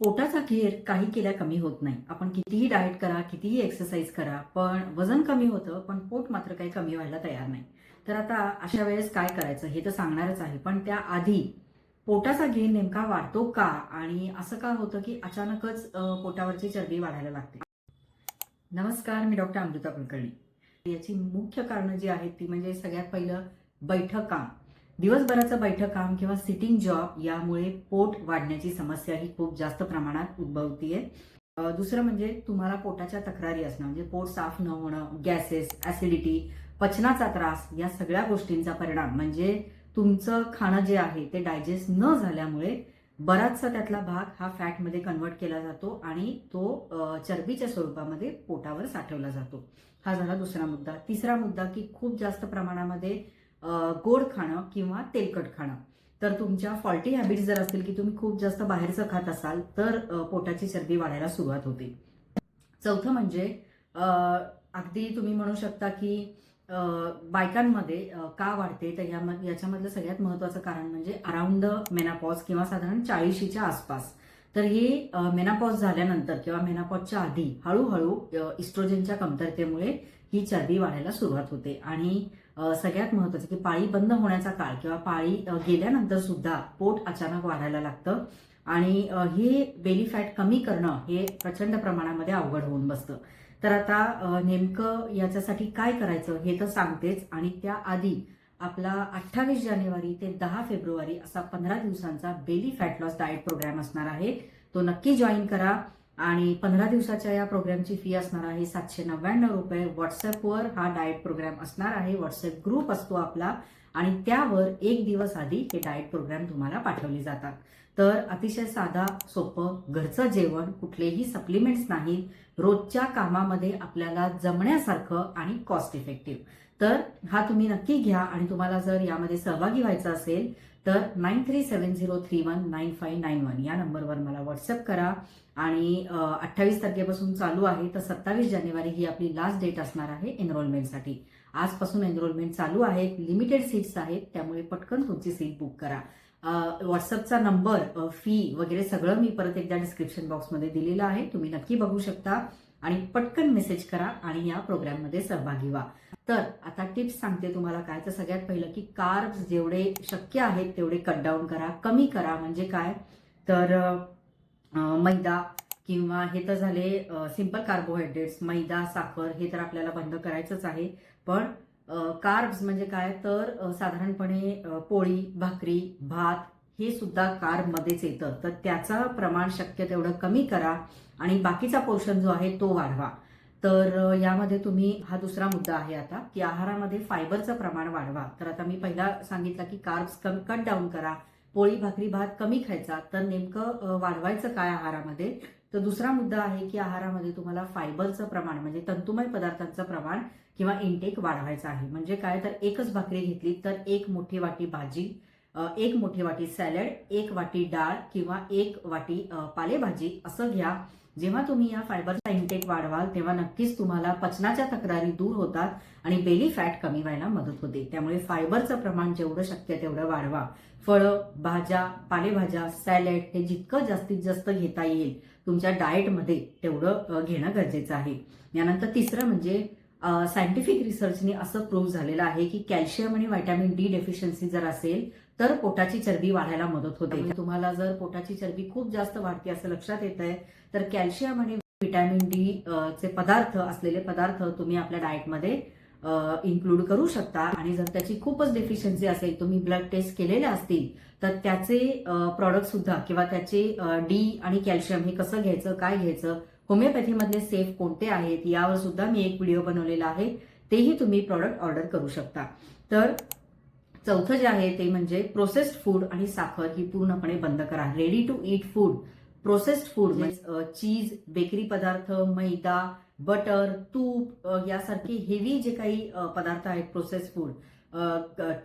पोटाचा घेर काही केल्या कमी होत नाही. आपण कितीही डाएट करा कितीही एक्सरसाइज करा पण वजन कमी होतं पण पोट मात्र काही कमी व्हायला तयार नाही. तर आता अशा वेळेस काय करायचं हे तर सांगणारच आहे पण त्याआधी पोटाचा घेर नेमका वाढतो का? आणि असं का होतं की अचानकच पोटावरची चरबी वाढायला लागते? नमस्कार मी डॉक्टर अमृता कुलकर्णी. याची मुख्य कारणं जी आहेत ती म्हणजे सगळ्यात पहिलं बैठक काम. दिवसभराचं बैठक काम किंवा सिटिंग जॉब यामुळे पोट वाढण्याची समस्या ही खूप जास्त प्रमाणात उद्भवतीये. दुसरं म्हणजे तुम्हाला पोटाच्या तक्रारी असणं म्हणजे पोट साफ न होणं गॅसेस ऍसिडिटी पचनाचा त्रास या सगळ्या गोष्टींचा परिणाम म्हणजे तुमचं खाणं जे आहे ते डायजेस्ट न झाल्यामुळे बराचसा त्यातला भाग हा फॅटमध्ये कन्वर्ट केला जातो आणि तो चरबीच्या स्वरूपामध्ये पोटावर साठवला जातो. हा झाला दुसरा मुद्दा. तिसरा मुद्दा की खूप जास्त प्रमाणामध्ये गोड खाणं किंवा तेलकट खाणं. तर तुमच्या फॉल्टी हॅबिट्स जर असतील की तुम्ही खूप जास्त बाहेरचं खात असाल तर पोटाची चरबी वाढायला सुरुवात होते. चौथं म्हणजे अगदी तुम्ही म्हणू शकता की बायकांमध्ये का वाढते? तर या याच्यामधलं सगळ्यात महत्वाचं कारण म्हणजे अराउंड द मेनापॉज किंवा साधारण चाळीशीच्या आसपास. तर हे मेनापॉज झाल्यानंतर किंवा मेनापॉजच्या आधी हळूहळू इस्ट्रोजनच्या कमतरतेमुळे ही चरबी वाढायला सुरुवात होते. आणि सगळ्यात महत्वाचं की पाळी बंद होण्याचा काळ किंवा पाळी गेल्यानंतर सुद्धा पोट अचानक वाढायला लागतं. आणि हे बेली फॅट कमी करणं हे प्रचंड प्रमाणामध्ये अवघड होऊन बसतं. तर आता नेमकं याच्यासाठी काय करायचं हे तर सांगतेच. आणि त्याआधी आपला अठ्ठावीस जानेवारी ते दहा फेब्रुवारी असा पंधरा दिवसांचा belly fat loss diet program असणार आहे. तो नक्की जॉईन करा. आणि पंधरा दिवसाच्या या प्रोग्रामची फी असणार आहे सातशे नव्याण्णव रुपये. व्हॉट्सअपवर हा डाएट प्रोग्राम असणार आहे. व्हॉट्सअप ग्रुप असतो आपला आणि त्यावर एक दिवस आधी हे डाएट प्रोग्राम तुम्हाला पाठवले जातात. तर अतिशय साधा सोपं घरचं जेवण कुठलेही सप्लिमेंट्स नाहीत. रोजच्या कामामध्ये आपल्याला जमण्यासारखं आणि कॉस्ट इफेक्टिव्ह तर हा तुम्ही नक्की घ्या आणि तुम्हाला जर यामध्ये सहभागी व्हायचं असेल तर nine three seven zero three one nine five nine one या नंबरवर मला व्हॉट्सअप करा. आणि अठ्ठावीस तारखेपासून चालू आहे तर सत्तावीस जानेवारी ही आपली लास्ट डेट असणार आहे एनरोलमेंटसाठी आजपासून एनरोलमेंट चालू आहे लिमिटेड सीट्स आहेत त्यामुळे पटकन तुमची सीट बुक करा. व्हॉट्सअपचा नंबर फी वगैरे सगळं मी परत एकदा डिस्क्रिप्शन बॉक्समध्ये दिलेलं आहे तुम्ही नक्की बघू शकता. आणि पटकन मेसेज करा आणि या प्रोग्राममध्ये सहभागी व्हा. तर आता टिप्स सांगते तुम्हाला काय. तर सगळ्यात पहिलं की कार्ब्स जेवढे शक्य आहेत तेवढे कट डाऊन करा कमी करा. म्हणजे काय? तर मैदा किंवा हे तर झाले सिंपल कार्बोहायड्रेट्स मैदा साखर हे तर आपल्याला बंद करायचंच आहे. पण कार्ब्स म्हणजे काय? तर साधारणपणे पोळी भाकरी भात हे सुद्धा कार्बमध्येच येतं. तर त्याचं प्रमाण शक्य तेवढं कमी करा आणि बाकीचा पोर्शन जो आहे तो वाढवा. तर यामध्ये तुम्ही हा दुसरा मुद्दा आहे आता की आहारामध्ये फायबरचं प्रमाण वाढवा. तर आता मी पहिला सांगितलं की कार्ब्स कम कट डाऊन करा. पोळी भाकरी भात कमी खायचा तर नेमकं वाढवायचं काय आहारामध्ये? तर दुसरा मुद्दा आहे की आहारामध्ये तुम्हाला फायबरचं प्रमाण म्हणजे तंतुमय पदार्थांचं प्रमाण किंवा इनटेक वाढवायचं आहे. म्हणजे काय? तर एकच भाकरी घेतली तर एक मोठी वाटी भाजी एक मोठी वाटी सॅलड एक वाटी डाळ किंवा एक वाटी पालेभाजी असं घ्या. जेव्हा तुम्ही या फायबरचा इंटेक वाढवाल तेव्हा नक्कीच तुम्हाला पचनाच्या तक्रारी दूर होतात आणि बेली फॅट कमी व्हायला मदत होते. त्यामुळे फायबरचं प्रमाण जेवढं शक्य तेवढं वाढवा. फळं भाज्या पालेभाज्या सॅलड हे जितकं जास्तीत जास्त घेता येईल तुमच्या डाएटमध्ये तेवढं घेणं गरजेचं आहे. यानंतर तिसरं म्हणजे सायंटिफिक रिसर्चने असं प्रूव्ह झालेलं आहे की कॅल्शियम आणि व्हायटॅमिन डी डेफिशियन्सी जर असेल तर पोटाची चरबी वाढायला मदत होते. तुम्हाला जर पोटाची चरबी खूप जास्त वाढते असं लक्षात येत आहे तर कॅल्शियम आणि व्हिटॅमिन डी चे पदार्थ असलेले पदार्थ तुम्ही आपल्या डाएटमध्ये इन्क्लूड करू शकता. आणि जर त्याची खूपच डेफिशियन्सी असेल तुम्ही ब्लड टेस्ट केलेले असतील तर त्याचे प्रॉडक्ट सुद्धा किंवा त्याचे डी आणि कॅल्शियम हे कसं घ्यायचं काय घ्यायचं होमिओपॅथीमधले सेफ कोणते आहेत यावर सुद्धा मी एक व्हिडिओ बनवलेला आहे. तेही तुम्ही प्रॉडक्ट ऑर्डर करू शकता. तर चौथं जे आहे ते म्हणजे प्रोसेस्ड फूड आणि साखर ही पूर्णपणे बंद करा. Ready to eat food processed food म्हणजे चीज बेकरी पदार्थ मैदा बटर तूप यासारखे हेवी जे काही पदार्थ आहेत प्रोसेस फूड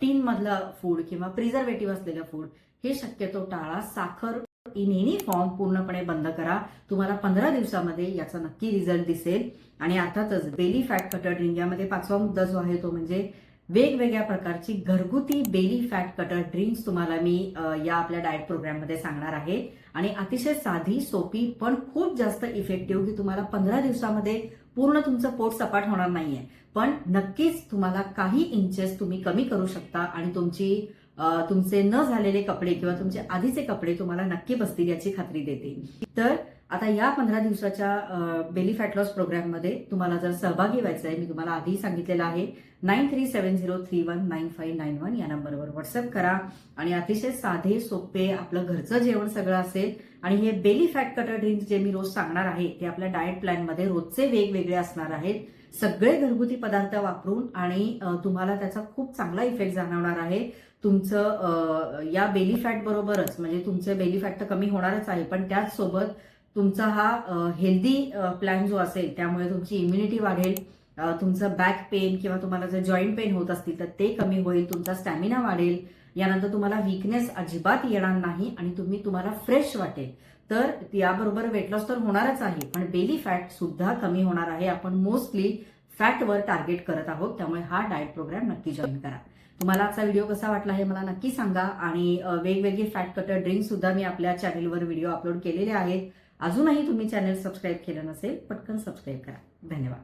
टीन मधला फूड किंवा प्रिझर्वेटिव्ह असलेलं फूड हे शक्यतो टाळा. साखर इन एनी फॉर्म पूर्णपणे बंद करा. तुम्हाला पंधरा दिवसामध्ये याचा नक्की रिझल्ट दिसेल. आणि अर्थातच बेली फॅट कटर ड्रिंक यामध्ये पाचवा मुद्दा जो आहे तो म्हणजे वेगवेगळ्या प्रकारची घरगुती बेली फॅट कटर ड्रिंक्स तुम्हाला मी या आपल्या डाएट प्रोग्राममध्ये सांगणार आहे. आणि अतिशय साधी सोपी पण खूप जास्त इफेक्टिव्ह की तुम्हाला पंधरा दिवसामध्ये पूर्ण तुमचं पोट सपाट होणार नाहीये. पण नक्कीच तुम्हाला काही इंचेस तुम्ही कमी करू शकता आणि तुमची तुमचे न झालेले कपडे किंवा तुमचे आधीचे कपडे तुम्हाला नक्की बसतील याची खात्री देते. तर आता या पंधरा दिवसाच्या बेली फॅट लॉस प्रोग्राममध्ये तुम्हाला जर सहभागी व्हायचं आहे मी तुम्हाला आधी सांगितलेलं आहे nine three seven zero three one nine five nine one या नंबरवर व्हॉट्सअप करा. आणि अतिशय साधे सोपे आपलं घरचं जेवण सगळं असेल आणि हे बेली फॅट कटर ड्रिंक्स जे मी रोज सांगणार आहे ते आपल्या डाएट प्लॅनमध्ये रोजचे वेगवेगळे असणार आहेत. सगळे घरगुती पदार्थ वापरून आणि तुम्हाला त्याचा खूप चांगला इफेक्ट जाणवणार आहे. तुमचं या बेली फॅट बरोबरच म्हणजे तुमचं बेली फॅट तर कमी होणारच आहे पण त्याचसोबत तुमचा हा हेल्दी प्लॅन जो असेल त्यामुळे तुमची इम्युनिटी वाढेल तुमचं बॅक पेन किंवा तुम्हाला जर जॉईंट पेन होत असतील तर ते कमी होईल तुमचा स्टॅमिना वाढेल. यानंतर तुम्हाला वीकनेस अजिबात येणार नाही आणि तुम्ही तुम्हाला फ्रेश वाटेल. तर याबरोबर वेट लॉस तर होणारच आहे. पण बेली फॅट सुद्धा कमी होणार आहे. आपण मोस्टली फॅटवर टार्गेट करत आहोत. त्यामुळे हा डाएट प्रोग्राम नक्की जॉईन करा. तुम्हाला आजचा व्हिडिओ कसा वाटला हे मला नक्की सांगा. आणि वेगवेगळी फॅट कटर ड्रिंक सुद्धा मी आपल्या चॅनेलवर व्हिडिओ अपलोड केलेले आहेत. अजूनही तुम्ही चॅनेल सबस्क्राईब केलं नसेल पटकन सबस्क्राईब करा. धन्यवाद.